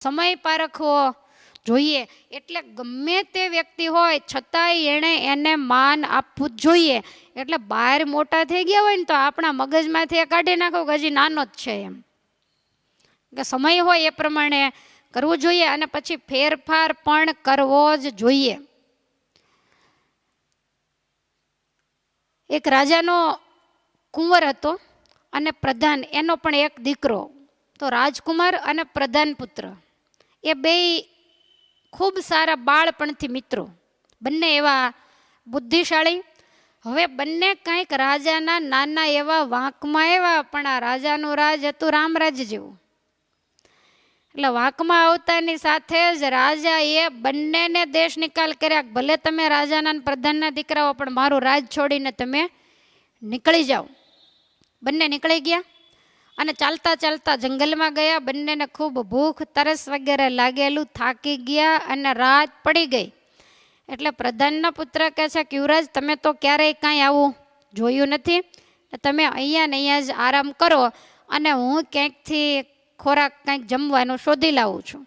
સમય પારખવો જોઈએ. એટલે ગમે તે વ્યક્તિ હોય, છતાંય એણે એને માન આપવું જ જોઈએ. એટલે બહાર મોટા થઈ ગયા હોય ને તો આપણા મગજમાંથી એ કાઢી નાખો કે હજી નાનો જ છે એમ. કે સમય હોય એ પ્રમાણે કરવું જોઈએ અને પછી ફેરફાર પણ કરવો જ જોઈએ. એક રાજાનો કુંવર હતો અને પ્રધાન, એનો પણ એક દીકરો. તો રાજકુમાર અને પ્રધાન પુત્ર. એ બેય ખૂબ સારા બાળપણથી મિત્રો. બંને એવા બુદ્ધિશાળી. હવે બંને કંઈક રાજાના નાના એવા વાંકમાં એવા, પણ આ રાજાનું રાજ હતું રામરાજ જેવું. એટલે વાંકમાં આવતાની સાથે જ રાજા એ બંનેને દેશ નિકાલ કર્યા. ભલે તમે રાજાના પ્રધાનના દીકરાઓ, પણ મારું રાજ છોડીને તમે નીકળી જાઓ. બંને નીકળી ગયા. અને ચાલતા ચાલતા જંગલમાં ગયા, બંનેને ખૂબ ભૂખ તરસ વગેરે લાગેલું, થાકી ગયા અને રાત પડી ગઈ. એટલે પ્રધાનના પુત્ર કહે છે કે યુવરાજ, તમે તો ક્યારેય કાંઈ આવું જોયું નથી. તમે અહીંયા ને અહીંયા જ આરામ કરો અને હું ક્યાંકથી ખોરાક કંઈક જમવાનું શોધી લાવું છું.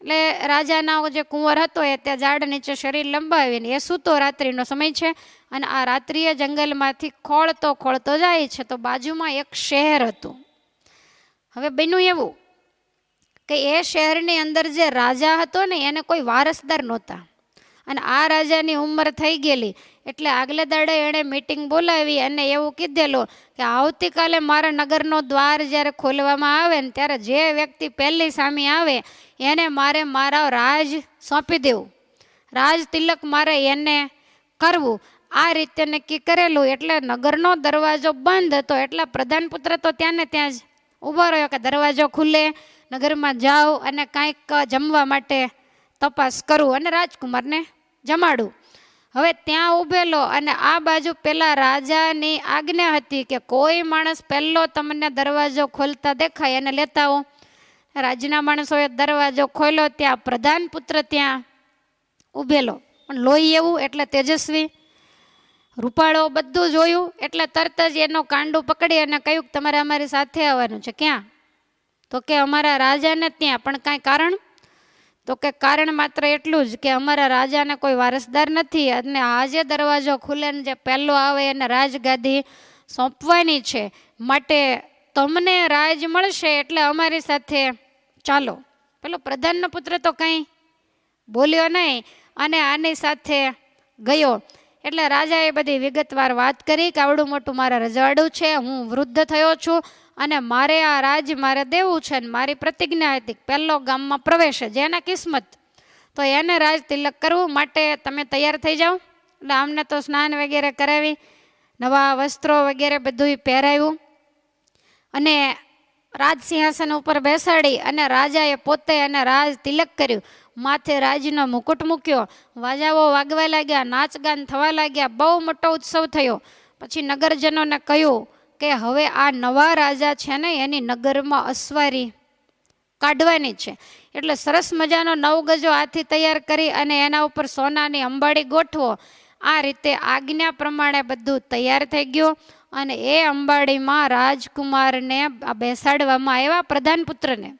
એટલે રાજાના જે કુંવર હતો એ ત્યાં ઝાડ નીચે શરીર લંબાવીને, એ સૂતો રાત્રિનો સમય છે અને આ રાત્રિએ જંગલમાંથી ખોળતો ખોળતો જાય છે, તો બાજુમાં એક શહેર હતું. હવે બન્યું એવું કે એ શહેરની અંદર જે રાજા હતો ને, એને કોઈ વારસદાર નહોતા. અને આ રાજાની ઉંમર થઈ ગયેલી. એટલે આગલે દાડે એણે મીટિંગ બોલાવી અને એવું કીધેલું કે આવતીકાલે મારા નગરનો દ્વાર જ્યારે ખોલવામાં આવે ને, ત્યારે જે વ્યક્તિ પહેલી સામે આવે, એને મારે મારા રાજ સોંપી દેવું. રાજ તિલક મારે એને કરવું. આ રીતે નક્કી કરેલું. એટલે નગરનો દરવાજો બંધ હતો. એટલે પ્રધાનપુત્ર તો ત્યાં ને ત્યાં જ ઊભો રહ્યો કે દરવાજો ખુલે, નગરમાં જાઓ અને કાંઈક જમવા માટે તપાસ કરું અને રાજકુમારને જમાડું. હવે ત્યાં ઊભેલો અને આ બાજુ પેલા રાજાની આજ્ઞા હતી કે કોઈ માણસ પહેલો તમને દરવાજો ખોલતા દેખાય અને લેતા આવો. રાજના માણસોએ દરવાજો ખોલ્યો, ત્યાં પ્રધાન પુત્ર ત્યાં ઊભેલો. પણ લોહી એવું એટલે તેજસ્વી રૂપાળો બધું જોયું, એટલે તરત જ એનો કાંડું પકડી અને કહ્યું કે તમારે અમારી સાથે આવવાનું છે. ક્યાં? તો કે અમારા રાજાને ત્યાં. પણ કાંઈ કારણ? તો કે કારણ માત્ર એટલું જ કે અમારા રાજાને કોઈ વારસદાર નથી અને આજે દરવાજો ખુલે જે પહેલો આવે એને રાજગાદી સોંપવાની છે. માટે તમને રાજ મળશે એટલે અમારી સાથે ચાલો. પેલો પ્રધાનનો પુત્ર તો કંઈ બોલ્યો નહીં અને આની સાથે ગયો. એટલે રાજાએ બધી વિગતવાર વાત કરી કે આવડું મોટું મારા રજવાડું છે, હું વૃદ્ધ થયો છું અને મારે આ રાજ મારે દેવું છે ને મારી પ્રતિજ્ઞા હતી પહેલો ગામમાં પ્રવેશે જેના કિસ્મત. તો એને રાજ તિલક કરવું માટે તમે તૈયાર થઈ જાઓ. એટલે આમને તો સ્નાન વગેરે કરાવી, નવા વસ્ત્રો વગેરે બધું પહેરાવ્યું. અને રાજસિંહાસન ઉપર બેસાડી અને રાજાએ પોતે અને રાજ તિલક કર્યું. માથે રાજનો મુકુટ મૂક્યો. વાજાઓ વાગવા લાગ્યા, નાચગાન થવા લાગ્યા, બહુ મોટો ઉત્સવ થયો. પછી નગરજનોને કહ્યું કે હવે આ નવા રાજા છે ને, એની નગરમાં અસવારી કાઢવાની છે. એટલે સરસ મજાનો નવગજો હાથી તૈયાર કરી અને એના ઉપર સોનાની અંબાડી ગોઠવો. આ રીતે આજ્ઞા પ્રમાણે બધું તૈયાર થઈ ગયું અને એ અંબાડીમાં રાજકુમારને બેસાડવામાં આવ્યા પ્રધાન પુત્રને.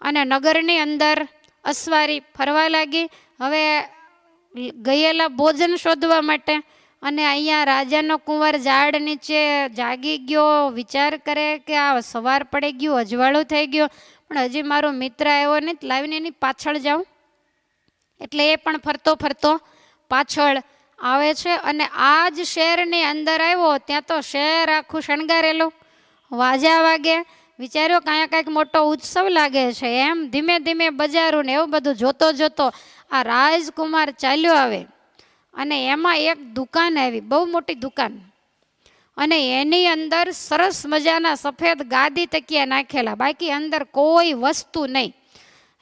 અને નગરની અંદર અસવારી ફરવા લાગી. હવે ગયેલા ભોજન શોધવા માટે અને અહીંયા રાજાનો કુંવર ઝાડ નીચે જાગી ગયો. વિચાર કરે કે આ સવાર પડી ગયું, અજવાળું થઈ ગયું. પણ હજી મારો મિત્ર આવ્યો નહીં લાવીને એની પાછળ જાઉં. એટલે એ પણ ફરતો ફરતો પાછળ આવે છે અને આ જ શહેરની અંદર આવ્યો. ત્યાં તો શહેર આખું શણગારેલું. વાજા વાગે. વિચાર્યો કાંઈ કાંઈક મોટો ઉત્સવ લાગે છે. એમ ધીમે ધીમે બજારું ને એવું બધું જોતો જોતો આ રાજકુમાર ચાલ્યો આવે. અને એમાં એક દુકાન આવી, બહુ મોટી દુકાન. અને એની અંદર સરસ મજાના સફેદ ગાદી તકિયા નાખેલા, બાકી અંદર કોઈ વસ્તુ નહીં.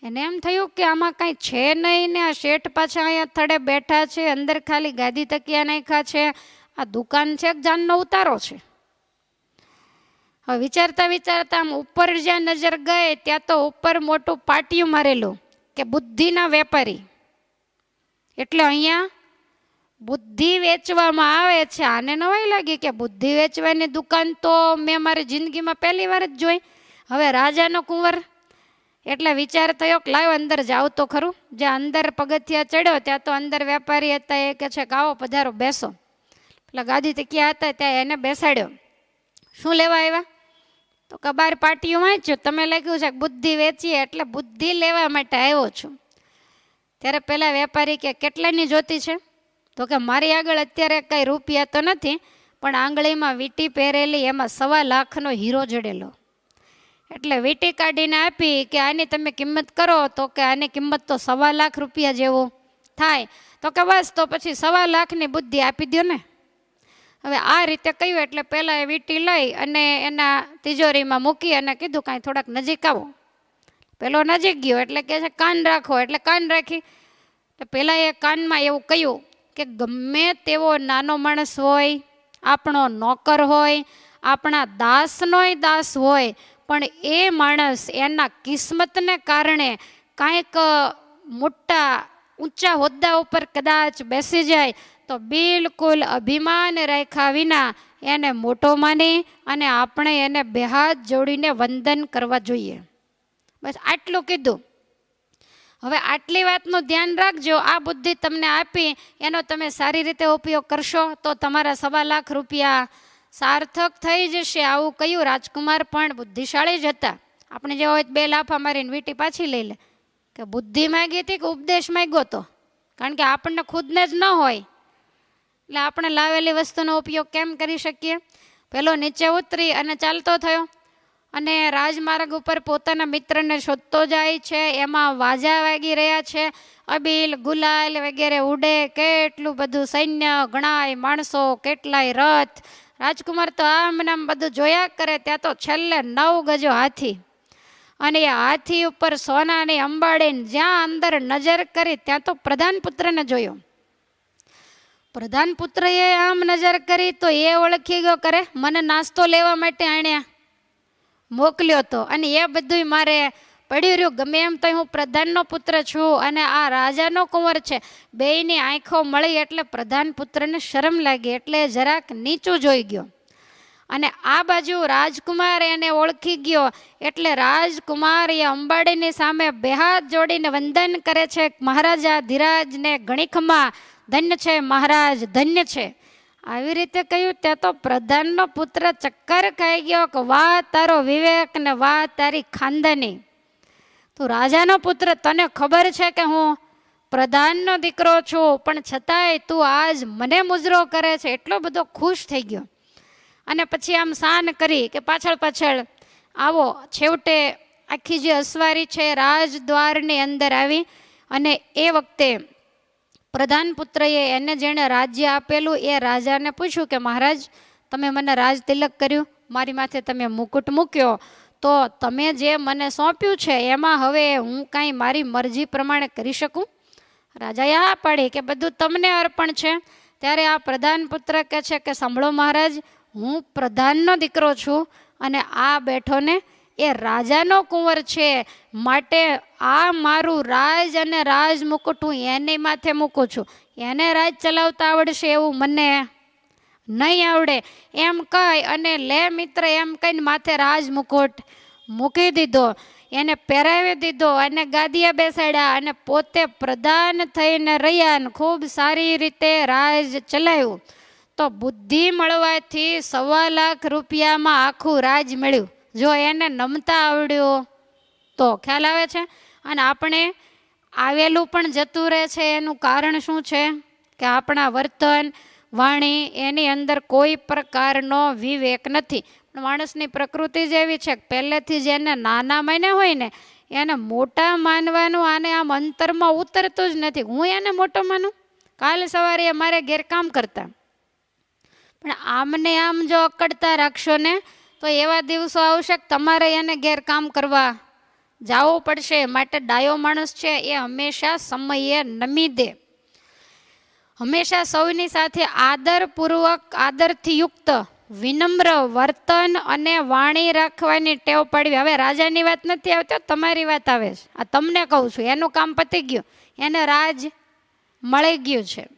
એને એમ થયું કે આમાં કાંઈ છે નહીં ને આ શેઠ પાછા અહીંયા થડે બેઠા છે, અંદર ખાલી ગાદી તકિયા નાખ્યા છે. આ દુકાન છે જાનનો ઉતારો છે. વિચારતા વિચારતા આમ ઉપર જ્યાં નજર ગઈ ત્યાં તો ઉપર મોટું પાટિયું મારેલું કે બુદ્ધિના વેપારી. એટલે અહીંયા બુદ્ધિ વેચવામાં આવે છે. આને નવાઈ લાગી કે બુદ્ધિ વેચવાની દુકાન તો મેં મારી જિંદગીમાં પહેલી વાર જ જોઈ. હવે રાજાનો કુંવર, એટલે વિચાર થયો કે લાવ અંદર જાવ તો ખરું. જે અંદર પગથિયા ચડ્યો, ત્યાં તો અંદર વેપારી હતા એ કે છે ગાવો પધારો, બેસો. એટલે ગાદી ક્યાં હતા, ત્યાં એને બેસાડ્યો. શું લેવા આવ્યા? કબાર પાટીઓ વાંચ્યું તમે લખ્યું છે બુદ્ધિ વેચીએ એટલે બુદ્ધિ લેવા માટે આવ્યો છું. ત્યારે પેલા વેપારી કે કેટલાની જોતી છે? તો કે મારી આગળ અત્યારે કંઈ રૂપિયા તો નથી, પણ આંગળીમાં વીંટી પહેરેલી એમાં સવા લાખનો હીરો જડેલો. એટલે વીંટી કાઢીને આપી કે આની તમે કિંમત કરો, તો કે આની કિંમત તો સવા લાખ રૂપિયા જેવું થાય. તો કે બસ, તો પછી સવા લાખની બુદ્ધિ આપી દો ને. હવે આ રીતે કહ્યું એટલે પહેલાં એ વીંટી લઈ અને એના તિજોરીમાં મૂકી અને કીધું કાંઈ થોડાક નજીક આવો. પેલો નજીક ગયો એટલે કે છે, કાન રાખો. એટલે કાન રાખી એટલે પહેલાં એ કાનમાં એવું કહ્યું કે, ગમે તેવો નાનો માણસ હોય, આપણો નોકર હોય, આપણા દાસનોય દાસ હોય, પણ એ માણસ એના કિસ્મતને કારણે કાંઈક મોટા ઊંચા હોદ્દા ઉપર કદાચ બેસી જાય તો બિલકુલ અભિમાન રાખ્યા વિના એને મોટો માની અને આપણે એને બે હાથ જોડીને વંદન કરવા જોઈએ. બસ આટલું કીધું. હવે આટલી વાતનું ધ્યાન રાખજો. આ બુદ્ધિ તમને આપી, એનો તમે સારી રીતે ઉપયોગ કરશો તો તમારા સવા લાખ રૂપિયા સાર્થક થઈ જશે. આવું કયું રાજકુમાર પણ બુદ્ધિશાળી જ હતા. આપણે જે હોય તો બે લાફા મારીને વીંટી પાછી લઈ લે. કે બુદ્ધિ માગી હતી કે ઉપદેશ માગ્યો હતો? કારણ કે આપણને ખુદને જ ન હોય. એટલે આપણે લાવેલી વસ્તુનો ઉપયોગ કેમ કરી શકીએ? પેલો નીચે ઉતરી અને ચાલતો થયો. અને રાજમાર્ગ ઉપર પોતાના મિત્રને શોધતો જાય છે. એમાં વાજા વાગી રહ્યા છે. અબીલ, ગુલાલ વગેરે ઉડે. કેટલું બધું સૈન્ય ગણાય માણસો, કેટલાય રથ. રાજકુમાર તો આમ ને આમ બધું જોયા કરે. ત્યાં તો છેલ્લે નવ ગજો હાથી. અને એ હાથી ઉપર સોનાની અંબાડીને જ્યાં અંદર નજર કરી ત્યાં તો પ્રધાન પુત્રને જોયો. પ્રધાન પુત્રએ આમ નજર કરી તો એ ઓળખી ગયો, કરે, મને નાસ્તો લેવા માટે આણ્યા. મોકલ્યો તો. અને એ બધું મારે પડ્યું રહ્યું. ગમે એમ તો હું પ્રધાનનો પુત્ર છું અને આ રાજાનો કુંવર છે. બેયની આંખો મળી એટલે પ્રધાન પુત્રને શરમ લાગી એટલે જરાક નીચું જોઈ ગયો. અને આ બાજુ રાજકુમાર એને ઓળખી ગયો એટલે રાજકુમાર એ અંબાડીની સામે બે હાથ જોડીને વંદન કરે છે. મહારાજા ધીરાજને ગણિખમાં ધન્ય છે, મહારાજ, ધન્ય છે. આવી રીતે કહ્યું ત્યાં તો પ્રધાનનો પુત્ર ચક્કર ખાઈ ગયો કે વાહ, તારો વિવેક ને વાહ, તારી ખાનદાની. તું રાજાનો પુત્ર, તને ખબર છે કે હું પ્રધાનનો દીકરો છું, પણ છતાંય તું આજ મને મુજરો કરે છે. એટલો બધો ખુશ થઈ ગયો. અને પછી આમ સાન કરી કે પાછળ પાછળ આવો, છેવટે આખી જે અસવારી છે, રાજદ્વારની અંદર આવી અને એ વખતે પ્રધાન પુત્રએ એને જેણે રાજ્ય આપેલું એ રાજાને પૂછ્યું કે, મહારાજ, તમે મને રાજ તિલક કર્યું? મારી માથે તમે મુકુટ મૂક્યો. તો તમે જે મને સોંપ્યું છે, એમાં હવે હું કાંઈ મારી મરજી પ્રમાણે કરી શકું? રાજાએ હા પાડી કે, બધું તમને અર્પણ છે. ત્યારે આ પ્રધાન પુત્ર કહે છે કે, સાંભળો મહારાજ, હું પ્રધાનનો દીકરો છું અને આ બેઠો ને એ રાજાનો કુંવર છે. માટે આ મારું રાજ અને રાજ મુકુટ હું એની માથે મૂકું છું. એને રાજ ચલાવતા આવડશે એવું મને નહીં આવડે. એમ કહી અને લે મિત્ર, એમ કહીને માથે રાજ મુકુટ મૂકી દીધો. એને પહેરાવી દીધો અને ગાદીએ બેસાડ્યા અને પોતે પ્રધાન થઈને રહ્યા અને ખૂબ સારી રીતે રાજ ચલાવ્યું. તો બુદ્ધિ મળવાથી સવા લાખ રૂપિયામાં આખું રાજ મળ્યું. જો એને નમતા આવડ્યું, તો ખ્યાલ આવે છે? અને આપણે આવેલું પણ જતું રહે છે, એનું કારણ શું છે? કે આપણા વર્તન, વાણી એની અંદર કોઈ પ્રકારનો વિવેક નથી. પણ માણસની પ્રકૃતિ જ એવી છે પહેલેથી જ એને નાના માન્યા હોય ને, એને મોટા માનવાનું આને આમ અંતરમાં ઉતરતું જ નથી. હું એને મોટો માનું? કાલ સવારે એ મારે ઘેર કામ કરતા. પણ આમને આમ જો અકડતા રાખશો ને તો એવા દિવસો આવશે તમારે એને ઘેર કામ કરવા જવું પડશે. માટે ડાયો માણસ છે એ હંમેશા સમયે નમી દે. હંમેશા સૌની સાથે આદરપૂર્વક આદરથી યુક્ત વિનમ્ર વર્તન અને વાણી રાખવાની ટેવ પાડવી. હવે રાજાની વાત નથી આવતી તમારી વાત આવે છે. આ તમને કહું છું, એનું કામ પતી ગયું. એને રાજ મળી ગયું છે.